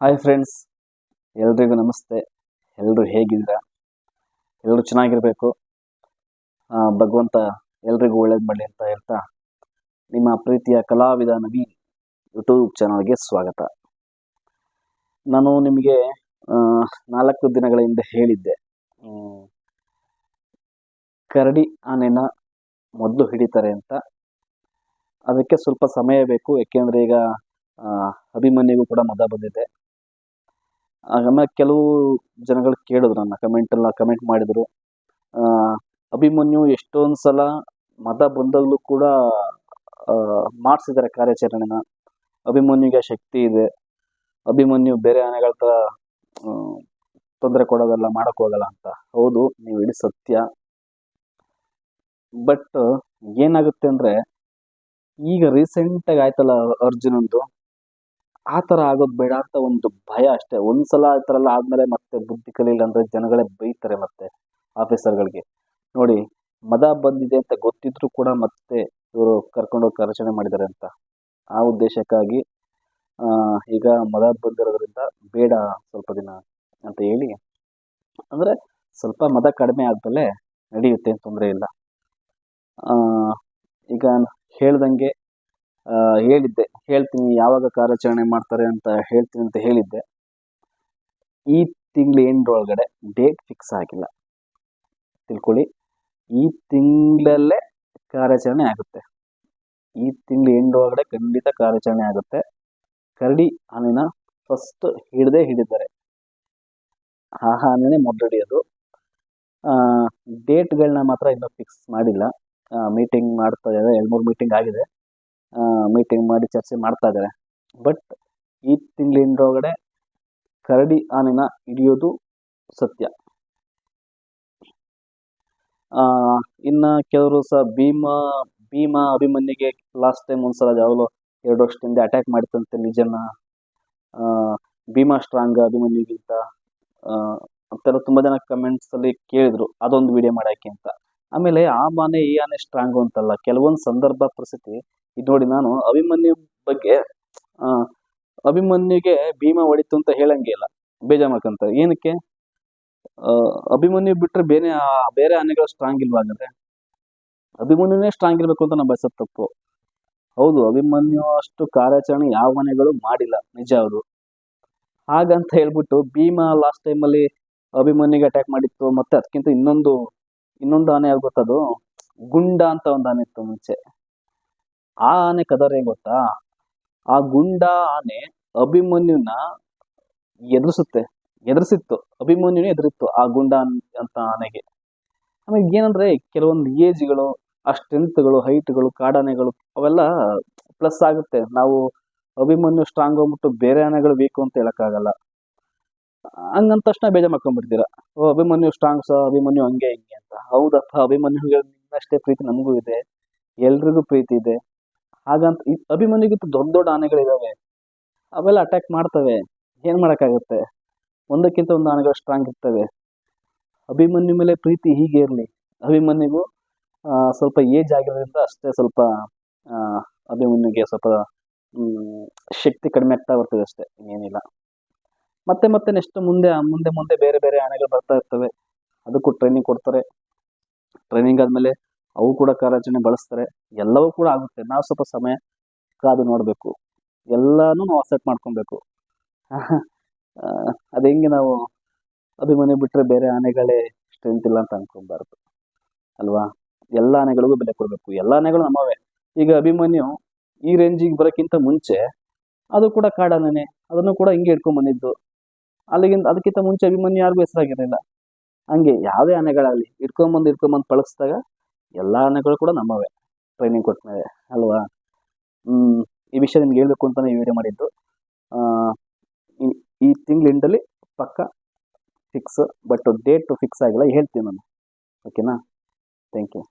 Hi friends ಎಲ್ರಿಗೂ ನಮಸ್ತೆ. ಎಲ್ಲರೂ ಹೇಗಿದ್ದೀರಾ? ಎಲ್ಲರೂ ಚೆನ್ನಾಗಿರಬೇಕು? ಭಗವಂತ ಎಲ್ರಿಗೂ ಒಳ್ಳೇದು ಮಾಡಲಿ ಅಂತ ಹೇಳ್ತಾ ನಿಮ್ಮ ಪ್ರೀತಿಯ ಕಲಾವಿದ ನವಿ ಯೂಟ್ಯೂಬ್ ಚಾನಲ್ಗೆ ಸ್ವಾಗತ. ನಾನು ನಿಮಗೆ ನಾಲ್ಕು ದಿನಗಳ ಹಿಂದೆ ಹೇಳಿದ್ದೆ. ಕರಡಿ ಆನೆನ ಮೊದಲು ಹಿಡಿತಾರೆ ಅಂತ. ಅದಕ್ಕೆ ಸ್ವಲ್ಪ ಸಮಯ ಬೇಕು. ಏಕೆಂದರೆ ಈಗ ಅಭಿಮನ್ಯುಗೂ ಕೂಡ ಮದ ಬಂದಿದೆ. ಆಮೇಲೆ ಕೆಲವು ಜನಗಳು ಕೇಳಿದ್ರು ನನ್ನ ಕಮೆಂಟ್ ಎಲ್ಲ ಕಮೆಂಟ್ ಮಾಡಿದ್ರು. ಅಭಿಮನ್ಯು ಎಷ್ಟೊಂದು ಸಲ ಮತ ಬಂದಾಗಲೂ ಕೂಡ ಮಾಡಿಸಿದ್ದಾರೆ ಕಾರ್ಯಾಚರಣೆನ. ಅಭಿಮನ್ಯುಗೆ ಶಕ್ತಿ ಇದೆ. ಅಭಿಮನ್ಯು ಬೇರೆ ಆನೆಗಳ ಥರ ತೊಂದರೆ ಕೊಡೋದಲ್ಲ ಮಾಡಕ್ ಹೋಗಲ್ಲ ಅಂತ. ಹೌದು, ನೀವು ಇಡೀ ಸತ್ಯ. ಬಟ್ ಏನಾಗುತ್ತೆ ಅಂದ್ರೆ, ಈಗ ರೀಸೆಂಟಾಗಿ ಆಯ್ತಲ್ಲ ಅರ್ಜುನಂದು? ಆ ಥರ ಆಗೋದು ಬೇಡ ಅಂತ ಒಂದು ಭಯ ಅಷ್ಟೇ. ಒಂದ್ಸಲ ಆ ಥರ ಎಲ್ಲ ಆದ್ಮೇಲೆ ಮತ್ತೆ ಬುದ್ಧಿ ಕಲಿಲ್ಲ ಅಂದರೆ ಜನಗಳೇ ಬೈತಾರೆ ಮತ್ತೆ ಆಫೀಸರ್ಗಳಿಗೆ. ನೋಡಿ, ಮದ ಬಂದಿದೆ ಅಂತ ಗೊತ್ತಿದ್ರು ಕೂಡ ಮತ್ತೆ ಇವರು ಕರ್ಕೊಂಡೋಗಿ ಕಾರ್ಯಾಚರಣೆ ಮಾಡಿದ್ದಾರೆ ಅಂತ. ಆ ಉದ್ದೇಶಕ್ಕಾಗಿ ಈಗ ಮದ ಬಂದಿರೋದ್ರಿಂದ ಬೇಡ ಸ್ವಲ್ಪ ದಿನ ಅಂತ ಹೇಳಿ. ಅಂದ್ರೆ ಸ್ವಲ್ಪ ಮದ ಕಡಿಮೆ ಆದ್ಮೇಲೆ ನಡೆಯುತ್ತೆ ತೊಂದರೆ ಇಲ್ಲ. ಈಗ ಹೇಳ್ದಂಗೆ ಹೇಳಿದ್ದೆ. ಹೇಳ್ತೀನಿ, ಯಾವಾಗ ಕಾರ್ಯಾಚರಣೆ ಮಾಡ್ತಾರೆ ಅಂತ ಹೇಳ್ತೀನಿ ಅಂತ ಹೇಳಿದ್ದೆ. ಈ ತಿಂಗಳ ಎಂಡ್ರೊಳಗಡೆ ಡೇಟ್ ಫಿಕ್ಸ್ ಆಗಿಲ್ಲ. ತಿಳ್ಕೊಳ್ಳಿ. ಈ ತಿಂಗಳಲ್ಲೇ ಕಾರ್ಯಾಚರಣೆ ಆಗುತ್ತೆ. ಈ ತಿಂಗಳ ಎಂಡ್ ಒಳಗಡೆ ಖಂಡಿತ ಕಾರ್ಯಾಚರಣೆ ಆಗುತ್ತೆ. ಕರಡಿ ಆನೆನ ಫಸ್ಟ್ ಹಿಡದೆ ಹಿಡಿದ್ದಾರೆ ಆ ಆನೆನೇ ಮೊದಲು ಹಿಡಿಯೋದು ಡೇಟ್ಗಳನ್ನ ಮಾತ್ರ ಇನ್ನೂ ಫಿಕ್ಸ್ ಮಾಡಿಲ್ಲ. ಮೀಟಿಂಗ್ ಮಾಡ್ತಾ ಇದ್ದಾರೆ ಎರಡು ಮೂರು ಮೀಟಿಂಗ್ ಆಗಿದೆ. ಮೀಟಿಂಗ್ ಮಾಡಿ ಚರ್ಚೆ ಮಾಡ್ತಾ ಇದ್ದಾರೆ. ಬಟ್ ಈ ತಿಂಗಳಿಂದೊಳಗಡೆ ಕರಡಿ ಆನೆನ ಹಿಡಿಯೋದು ಸತ್ಯ. ಇನ್ನ ಕೆಲವರು ಸಹ ಭೀಮ ಭೀಮ ಅಭಿಮನ್ಯಿಗೆ ಲಾಸ್ಟ್ ಟೈಮ್ ಒಂದ್ಸಲ ಯಾವಾಗಲೂ ಎರಡು ವರ್ಷದಿಂದ ಅಟ್ಯಾಕ್ ಮಾಡಿತಂತೆ ನಿಜನ. ಭೀಮ ಸ್ಟ್ರಾಂಗ್ ಅಭಿಮನ್ಯುಗಿಂತ. ಅಂತೆಲ್ಲ ತುಂಬಾ ಜನ ಕಮೆಂಟ್ಸಲ್ಲಿ ಕೇಳಿದ್ರು. ಅದೊಂದು ವಿಡಿಯೋ ಮಾಡಕ್ಕೆ ಅಂತ. ಆಮೇಲೆ ಆ ಮಾನೆ ಈ ಆನೆ ಸ್ಟ್ರಾಂಗ್ ಅಂತಲ್ಲ. ಕೆಲವೊಂದು ಸಂದರ್ಭ ಪರಿಸ್ಥಿತಿ, ಇದು ನೋಡಿ ನಾನು ಅಭಿಮನ್ಯು ಬಗ್ಗೆ ಅಭಿಮನ್ಯುಗೆ ಭೀಮ ಹೊಡಿತು ಅಂತ ಹೇಳಂಗೆ ಇಲ್ಲ. ಬೇಜಾಮಕಂತ. ಏನಕ್ಕೆ? ಅಭಿಮನ್ಯು ಬಿಟ್ರೆ ಬೇರೆ ಬೇರೆ ಆನೆಗಳು ಸ್ಟ್ರಾಂಗ್ ಇಲ್ವಾ ಹಾಗಾದ್ರೆ? ಅಭಿಮನ್ಯುನೇ ಸ್ಟ್ರಾಂಗ್ ಇರ್ಬೇಕು ಅಂತ ನಾವು ಬಯಸೋದು ತಪ್ಪು. ಹೌದು, ಅಭಿಮನ್ಯು ಅಷ್ಟು ಕಾರ್ಯಾಚರಣೆ ಯಾವ ಮನೆಗಳು ಮಾಡಿಲ್ಲ. ನಿಜ ಅವರು ಹಾಗಂತ ಹೇಳ್ಬಿಟ್ಟು ಭೀಮ ಲಾಸ್ಟ್ ಟೈಮಲ್ಲಿ ಅಭಿಮನ್ಯುಗೆ ಅಟ್ಯಾಕ್ ಮಾಡಿತ್ತು, ಮತ್ತೆ ಅದಕ್ಕಿಂತ ಇನ್ನೊಂದು ಇನ್ನೊಂದು ಆನೆ ಯಾವ್ದು ಗೊತ್ತದು ಗುಂಡ ಅಂತ ಒಂದು ಆನೆ ಇತ್ತು ಮುಂಚೆ. ಆ ಆನೆ ಕದರ್ ಗೊತ್ತಾ? ಆ ಗುಂಡ ಆನೆ ಅಭಿಮನ್ಯುನ ಎದುರಿಸುತ್ತೆ. ಎದುರಿಸಿತ್ತು. ಅಭಿಮನ್ಯುನೇ ಎದುರಿತ್ತು ಆ ಗುಂಡ ಅಂತ ಆನೆಗೆ. ಆಮೇಲೆ ಏನಂದ್ರೆ ಕೆಲವೊಂದು ಏಜ್ಗಳು, ಆ ಸ್ಟ್ರೆಂತ್ಗಳು, ಹೈಟ್ಗಳು, ಕಾಡಾನೆಗಳು ಅವೆಲ್ಲ ಪ್ಲಸ್ ಆಗುತ್ತೆ. ನಾವು ಅಭಿಮನ್ಯು ಸ್ಟ್ರಾಂಗ್ ಆಗ್ಬಿಟ್ಟು ಬೇರೆ ಆನೆಗಳು ಬೇಕು ಅಂತ ಹೇಳಕ್ಕಾಗಲ್ಲ. ಹಂಗಂದ ತಕ್ಷಣ ಬೇಜಾರ್ ಮಾಡ್ಕೊಂಡ್ಬಿಡ್ತೀರಾ. ಓ, ಅಭಿಮನ್ಯು ಸ್ಟ್ರಾಂಗ್ ಸ, ಅಭಿಮನ್ಯು ಹಂಗೆ. ಹೌದಪ್ಪ ಅಭಿಮನ್ಯುಗೆ ಅಷ್ಟೇ ಪ್ರೀತಿ, ನಮಗೂ ಇದೆ. ಎಲ್ರಿಗೂ ಪ್ರೀತಿ ಇದೆ. ಹಾಗಂತ ಈ ಅಭಿಮನ್ಯುಗಿಂತ ದೊಡ್ಡ ದೊಡ್ಡ ಆನೆಗಳಿದಾವೆ. ಅವೆಲ್ಲ ಅಟ್ಯಾಕ್ ಮಾಡ್ತವೆ. ಏನ್ ಮಾಡಕ್ಕಾಗತ್ತೆ? ಒಂದಕ್ಕಿಂತ ಒಂದು ಆನೆಗಳು ಸ್ಟ್ರಾಂಗ್ ಇರ್ತವೆ. ಅಭಿಮನ್ಯು ಮೇಲೆ ಪ್ರೀತಿ ಹೀಗೆ ಇರಲಿ. ಅಭಿಮನ್ಯುಗೂ ಸ್ವಲ್ಪ ಏಜ್ ಆಗಿರೋದ್ರಿಂದ ಅಷ್ಟೇ ಸ್ವಲ್ಪ ಅಭಿಮನ್ಯುಗೆ ಸ್ವಲ್ಪ ಶಕ್ತಿ ಕಡಿಮೆ ಆಗ್ತಾ ಬರ್ತದೆ ಅಷ್ಟೇ, ಇನ್ನೇನಿಲ್ಲ. ಮತ್ತೆ ಮತ್ತೆ ನೆಕ್ಸ್ಟ್ ಮುಂದೆ ಮುಂದೆ ಮುಂದೆ ಬೇರೆ ಬೇರೆ ಆನೆಗಳು ಬರ್ತಾ ಇರ್ತವೆ. ಅದಕ್ಕೂ ಟ್ರೈನಿಂಗ್ ಕೊಡ್ತಾರೆ. ಟ್ರೈನಿಂಗ್ ಆದಮೇಲೆ ಅವು ಕೂಡ ಕಾರ್ಯಾಚರಣೆ ಬಳಸ್ತಾರೆ. ಎಲ್ಲವೂ ಕೂಡ ಆಗುತ್ತೆ. ನಾವು ಸ್ವಲ್ಪ ಸಮಯ ಕಾದು ನೋಡಬೇಕು. ಎಲ್ಲಾನು ನಾವು ಅಸೆಟ್ ಮಾಡ್ಕೊಬೇಕು. ಅದು ಹೆಂಗೆ ನಾವು ಅಭಿಮಾನಿ ಬಿಟ್ಟರೆ ಬೇರೆ ಆನೆಗಳೇ ಸ್ಟ್ರೆಂತ್ ಇಲ್ಲ ಅಂತ ಅನ್ಕೊಬಾರ್ದು. ಅಲ್ವಾ? ಎಲ್ಲ ಆನೆಗಳಿಗೂ ಬೆಲೆ ಕೊಡಬೇಕು. ಎಲ್ಲ ಆನೆಗಳು ನಮ್ಮವೇ. ಈಗ ಅಭಿಮನ್ಯು ಈ ರೇಂಜಿಗೆ ಬರೋಕ್ಕಿಂತ ಮುಂಚೆ ಅದು ಕೂಡ ಕಾಡಾನೆ ಅದನ್ನು ಕೂಡ ಹಿಂಗೆ ಇಟ್ಕೊಂಡ್ ಬಂದಿದ್ದು ಅಲ್ಲಿಗಿಂತ ಅದಕ್ಕಿಂತ ಮುಂಚೆ ಅಭಿಮನ್ಯು ಯಾರಿಗೂ ಹೆಸರಾಗಿರಲಿಲ್ಲ. ಹಂಗೆ ಯಾವುದೇ ಆನೆಗಳಾಗಲಿ ಇಟ್ಕೊಂಬಂದು ಇಟ್ಕೊಂಬಂದು ಪಳಗಿಸಿದಾಗ ಎಲ್ಲ ಆನೆಗಳು ಕೂಡ ನಮ್ಮವೇ. ಟ್ರೈನಿಂಗ್ ಕೊಟ್ಮೇಲೆ, ಅಲ್ವಾ? ಹ್ಮ್, ಈ ವಿಷಯ ನಿಮ್ಗೆ ಹೇಳ್ಬೇಕು ಅಂತಲೇ ಈ ವಿಡಿಯೋ ಮಾಡಿದ್ದು. ಈ ತಿಂಗಳ ಎಂಡಲ್ಲಿ ಪಕ್ಕ ಫಿಕ್ಸ್ ಬಟ್ ಡೇಟ್ ಫಿಕ್ಸ್ ಆಗಿಲ್ಲ, ಹೇಳ್ತೀನಿ ನಾನು. ಓಕೆನಾ ಥ್ಯಾಂಕ್ ಯು